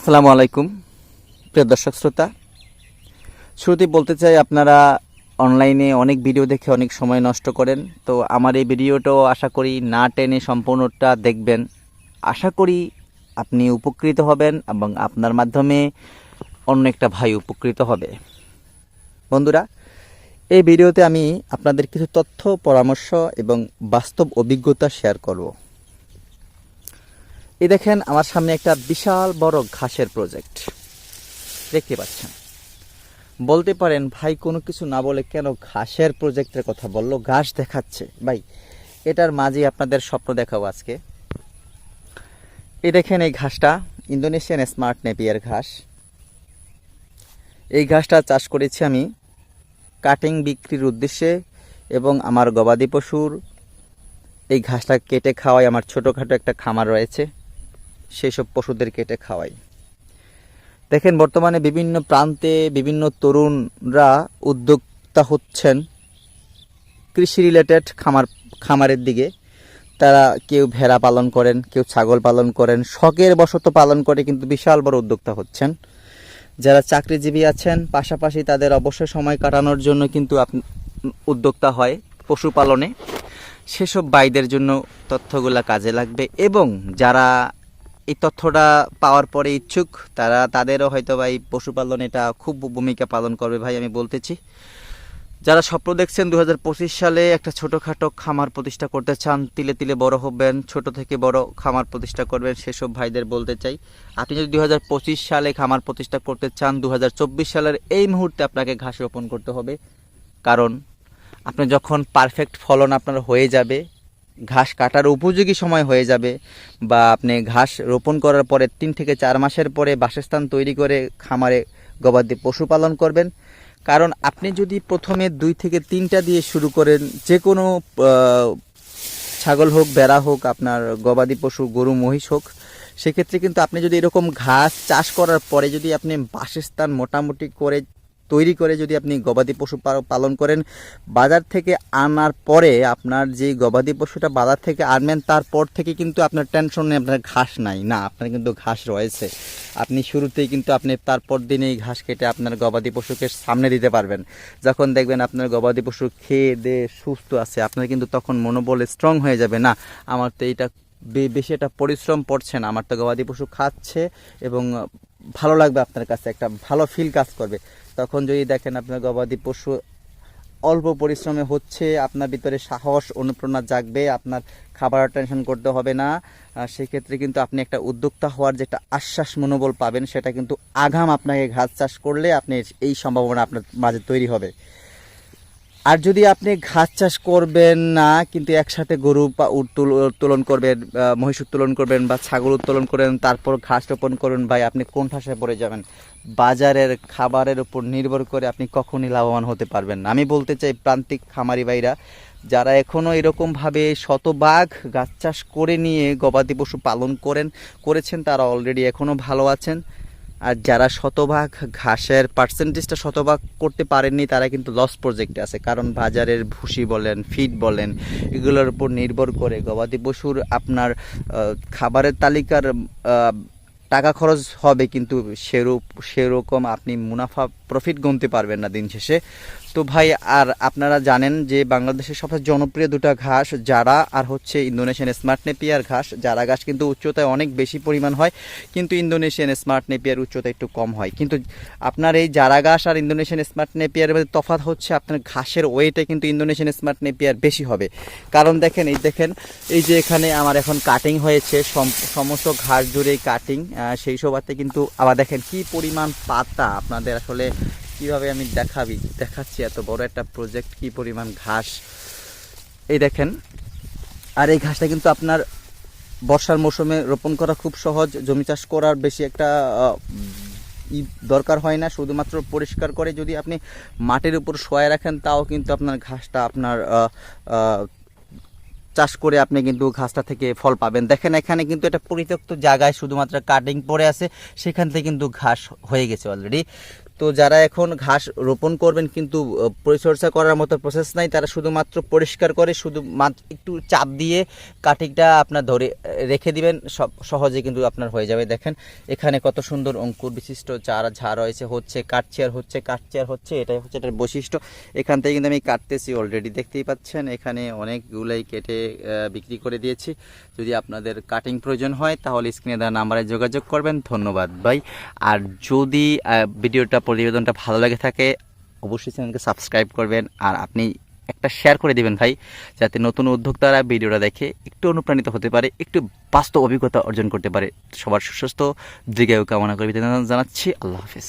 আসসালামু আলাইকুম, প্রিয় দর্শক শ্রোতা। শুরুতেই বলতে চাই, আপনারা অনলাইনে অনেক ভিডিও দেখে অনেক সময় নষ্ট করেন। তো আমার এই ভিডিওটাও আশা করি না টেনে সম্পূর্ণটা দেখবেন। আশা করি আপনি উপকৃত হবেন এবং আপনার মাধ্যমে অন্য একটা ভাই উপকৃত হবে। বন্ধুরা, এই ভিডিওতে আমি আপনাদের কিছু তথ্য, পরামর্শ এবং বাস্তব অভিজ্ঞতা শেয়ার করব। এই দেখেন আমার সামনে একটা বিশাল বড় ঘাসের প্রজেক্ট দেখতে পাচ্ছেন? বলতে পারেন, ভাই, কোনো কিছু না বলে কেন ঘাসের প্রজেক্টের কথা বলল? ঘাস দেখাচ্ছে। ভাই, এটার মাঝে আপনাদের স্বপ্ন দেখাবো আজকে। এই দেখেন এই ঘাসটা, ইন্দোনেশিয়ান স্মার্ট নেপিয়ার ঘাস। এই ঘাসটা চাষ করেছি আমি কাটিং বিক্রির উদ্দেশ্যে এবং আমার গবাদি পশুর। এই ঘাসটা কেটে খাওয়াই আমার ছোটোখাটো একটা খামার রয়েছে। সেই সব পশুদের কেটে খাওয়াই। দেখেন, বর্তমানে বিভিন্ন প্রান্তে বিভিন্ন তরুণরা উদ্যোক্তা হচ্ছেন কৃষি রিলেটেড খামার, খামারের দিকে। তারা কেউ ভেড়া পালন করেন, কেউ ছাগল পালন করেন, শখের বশত পালন করে কিন্তু বিশাল বড় উদ্যোক্তা হচ্ছেন। যারা চাকরিজীবী আছেন, পাশাপাশি তাদের অবসর সময় কাটানোর জন্য কিন্তু উদ্যোক্তা হয় পশুপালনে। সেসব বাইদের জন্য তথ্যগুলা কাজে লাগবে এবং যারা এই তথ্যটা পাওয়ার পরে ইচ্ছুক। তারা তাদেরও হয়তো এই পশুপালন এটা খুব ভূমিকা পালন করবে ভাই, আমি বলতেছি। যারা স্বপ্ন দেখছেন দু হাজার পঁচিশ সালে একটা ছোটোখাটো খামার প্রতিষ্ঠা করতে চান, তিলে তিলে বড় হবেন, ছোট থেকে বড় খামার প্রতিষ্ঠা করবেন, সেসব ভাইদের বলতে চাই। আপনি যদি দু হাজার পঁচিশ সালে খামার প্রতিষ্ঠা করতে চান দু হাজার চব্বিশ সালের এই মুহূর্তে আপনাকে ঘাস রোপণ করতে হবে। কারণ আপনি যখন পারফেক্ট ফলন আপনার হয়ে যাবে ঘাস কাটার উপযোগী সময় হয়ে যাবে বা আপনি ঘাস রোপণ করার পরে তিন থেকে চার মাসের পরে বাসস্থান তৈরি করে খামারে গবাদি পশুপালন করবেন। কারণ আপনি যদি প্রথমে দুই থেকে তিনটা দিয়ে শুরু করেন, যে কোনো ছাগল হোক, বেড়া হোক, আপনার গবাদি পশু, গরু, মহিষ হোক, সেক্ষেত্রে কিন্তু আপনি যদি এরকম ঘাস চাষ করার পরে যদি আপনি বাসস্থান মোটামুটি করে তৈরি করে যদি আপনি গবাদি পশু পালন করেন, বাজার থেকে আনার পরে আপনার যে গবাদি পশুটা বাজার থেকে আনবেন, তারপর থেকে কিন্তু আপনার টেনশন নেই আপনার ঘাস নাই। না, আপনার কিন্তু ঘাস রয়েছে। আপনি শুরুতেই কিন্তু আপনি তারপর দিনেই ঘাস কেটে আপনার গবাদি পশুকে সামনে দিতে পারবেন। যখন দেখবেন আপনার গবাদি পশু খেয়ে দিয়ে সুস্থ আছে, আপনার কিন্তু তখন মনোবল স্ট্রং হয়ে যাবে, না, আমার তো এইটা বেশি একটা পরিশ্রম পড়ছে না। আমার তো গবাদি পশু খাচ্ছে এবং ভালো লাগবে আপনার কাছে, একটা ভালো ফিল কাজ করবে। তখন যদি দেখেন আপনার গবাদি পশু অল্প পরিশ্রমে হচ্ছে, আপনার ভিতরে সাহস, অনুপ্রেরণা জাগবে, আপনার খাবার টেনশন করতে হবে না। সেক্ষেত্রে কিন্তু আপনি একটা উদ্যোক্তা হওয়ার যে একটা আশ্বাস মনোবল পাবেন, সেটা কিন্তু আগাম আপনাকে ঘাস চাষ করলে আপনি এই সম্ভাবনা আপনার মাঝে তৈরি হবে। আর যদি আপনি ঘাস চাষ করবেন না, কিন্তু একসাথে গরু বা উত্তোল- উত্তোলন করবেন মহিষ উত্তোলন করবেন বা ছাগল উত্তোলন করেন, তারপর ঘাস রোপণ করুন, ভাই, আপনি কোন ঠাসায় পড়ে যাবেন? বাজারের খাবারের উপর নির্ভর করে আপনি কখনই লাভবান হতে পারবেন আমি বলতে চাই, প্রান্তিক খামারি ভাইরা, যারা এখনও এরকমভাবে শতভাগ গাছ চাষ করে নিয়ে গবাদি পশু পালন করেন, করেছেন, তারা অলরেডি এখনও ভালো আছেন। আর যারা শতভাগ ঘাসের পার্সেন্টেজটা শতভাগ করতে পারেননি, তারা কিন্তু লস প্রজেক্টে আছে। কারণ বাজারের ভুসি বলেন, ফিড বলেন, এগুলোর উপর নির্ভর করে গবাদি পশুর আপনার খাবারের তালিকার টাকা খরচ হবে, কিন্তু সেরূপ, সেরকম আপনি মুনাফা প্রফিট গুনতে পারবেন না দিন শেষে। তো ভাই, আর আপনারা জানেন যে বাংলাদেশের সবচেয়ে জনপ্রিয় দুটো ঘাস যারা আর হচ্ছে ইন্দোনেশিয়ান স্মার্ট নেপিয়ার ঘাস। যারা ঘাস কিন্তু উচ্চতায় অনেক বেশি পরিমাণ হয়, কিন্তু ইন্দোনেশিয়ান স্মার্ট নেপিয়ার উচ্চতা একটু কম হয়। কিন্তু আপনার এই জারা ঘাস আর ইন্দোনেশিয়ান স্মার্ট নেপিয়ারের মধ্যে তফাৎ হচ্ছে আপনার ঘাসের ওয়েটে কিন্তু ইন্দোনেশিয়ান স্মার্ট নেপিয়ার বেশি হবে। কারণ দেখেন, এই দেখেন, এই যে এখানে আমার এখন কাটিং হয়েছে, সম- সমস্ত ঘাস জুড়েই কাটিং সেই সবাতে কিন্তু আবার দেখেন কি পরিমাণ পাতা আপনাদের আসলে কীভাবে আমি দেখাবি? দেখাচ্ছি এত বড় একটা প্রজেক্ট কি পরিমাণ ঘাস। এই দেখেন, আর এই ঘাসটা কিন্তু আপনার বর্ষার মৌসুমে রোপণ করা খুব সহজ। জমি চাষ করার বেশি একটা দরকার হয় না। শুধুমাত্র পরিষ্কার করে যদি আপনি মাটির উপর শোয়া রাখেন, তাও কিন্তু আপনার ঘাসটা আপনার চাষ করে আপনি কিন্তু ঘাসটা থেকে ফল পাবেন। দেখেন, এখানে কিন্তু এটা পরিত্যক্ত জায়গায় শুধুমাত্র কাটিং পড়ে আছে। সেখান থেকে কিন্তু ঘাস হয়ে গেছে অলরেডি তো যারা এখন ঘাস রোপণ করবেন কিন্তু পরিচর্যা করার মতো প্রসেস নাই, তারা শুধুমাত্র পরিষ্কার করে শুধু একটু চাপ দিয়ে কাটিংটা আপনার ধরে রেখে দিবেন, সব সহজে কিন্তু আপনার হয়ে যাবে। দেখেন, এখানে কত সুন্দর অঙ্কুর বিশিষ্ট চারা, ঝাড় রয়েছে, হচ্ছে কাঠচেয়ার হচ্ছে কাঠচেয়ার হচ্ছে, এটাই হচ্ছে এটার বৈশিষ্ট্য। এখান থেকে কিন্তু আমি কাটতেছি অলরেডি দেখতেই পাচ্ছেন, এখানে অনেকগুলাই কেটে বিক্রি করে দিয়েছি। যদি আপনাদের কাটিং প্রয়োজন হয়, তাহলে স্ক্রিনে দেওয়া নাম্বারে যোগাযোগ করবেন। ধন্যবাদ ভাই। আর যদি ভিডিওটা প্রতিবেদনটা ভালো লাগে থাকে, অবশ্যই চ্যানেলকে সাবস্ক্রাইব করবেন আর আপনি একটা শেয়ার করে দিবেন ভাই, যাতে নতুন উদ্যোক্তারা ভিডিওটা দেখে একটু অনুপ্রাণিত হতে পারে, একটু বাস্তব অভিজ্ঞতা অর্জন করতে পারে। সবার সুস্বাস্থ্য, দীর্ঘায়ু কামনা করে জানাচ্ছি, আল্লাহ হাফিজ।